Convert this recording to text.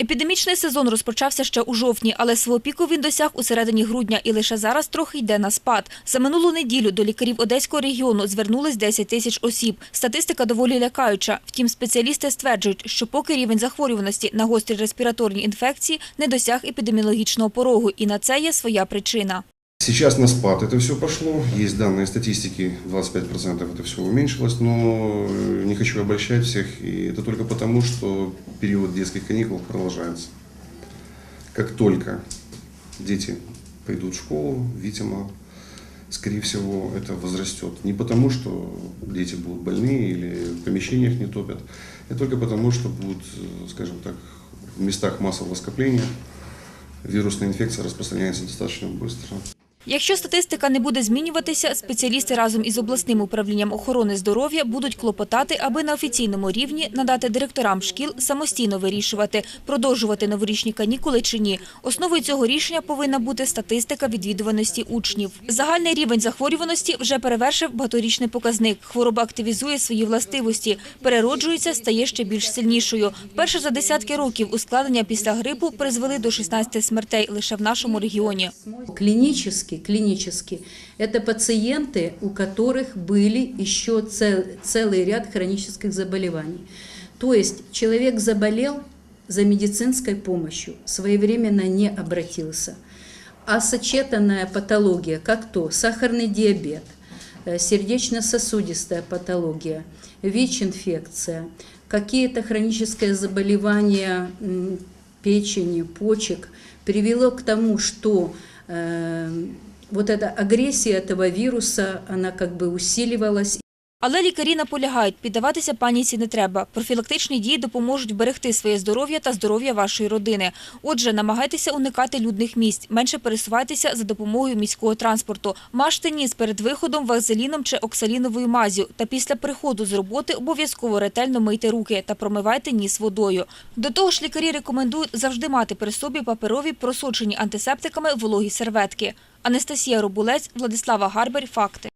Епідемічний сезон розпочався ще у жовтні, але свого піку він досяг у середині грудня і лише зараз трохи йде на спад. За минулу неділю до лікарів Одеського регіону звернулись 10 тисяч осіб. Статистика доволі лякаюча. Втім, спеціалісти стверджують, що поки рівень захворюваності на гострі респіраторні інфекції не досяг епідеміологічного порогу, і на це є своя причина. Сейчас на спад это все пошло. Есть данные статистики, 25% это все уменьшилось, но э, не хочу обольщать всех. И это только потому, что период детских каникул продолжается. Как только дети пойдут в школу, видимо, скорее всего, это возрастет. Не потому, что дети будут больны или в помещениях не топят, а только потому, что будут, скажем так, в местах массового скопления вирусная инфекция распространяется достаточно быстро. Якщо статистика не буде змінюватися, спеціалісти разом із обласним управлінням охорони здоров'я будуть клопотати, аби на офіційному рівні надати директорам шкіл самостійно вирішувати, продовжувати новорічні канікули чи ні. Основою цього рішення повинна бути статистика відвідуваності учнів. Загальний рівень захворюваності вже перевершив багаторічний показник. Хвороба активізує свої властивості, перероджується, стає ще більш сильнішою. Вперше за десятки років ускладнення після грипу призвели до 16 смертей лише в нашому регіоні. Клинически, клинически, это пациенты, у которых были еще цел- целый ряд хронических заболеваний. То есть человек заболел за медицинской помощью, своевременно не обратился. А сочетанная патология, как то сахарный диабет, э, сердечно-сосудистая патология, ВИЧ-инфекция, какие-то хронические заболевания печени, почек, привело к тому, что э, вот эта агрессия этого вируса, она как бы усиливалась. Але лікарі наполягають, піддаватися паніці не треба. Профілактичні дії допоможуть вберегти своє здоров'я та здоров'я вашої родини. Отже, намагайтеся уникати людних місць, менше пересувайтеся за допомогою міського транспорту. Мажте ніс перед виходом вазеліном чи оксаліновою мазю. Та після приходу з роботи обов'язково ретельно мийте руки та промивайте ніс водою. До того ж, лікарі рекомендують завжди мати при собі паперові просочені антисептиками вологі серветки. Анастасія Робулець, Владислава Гарбер. Факти.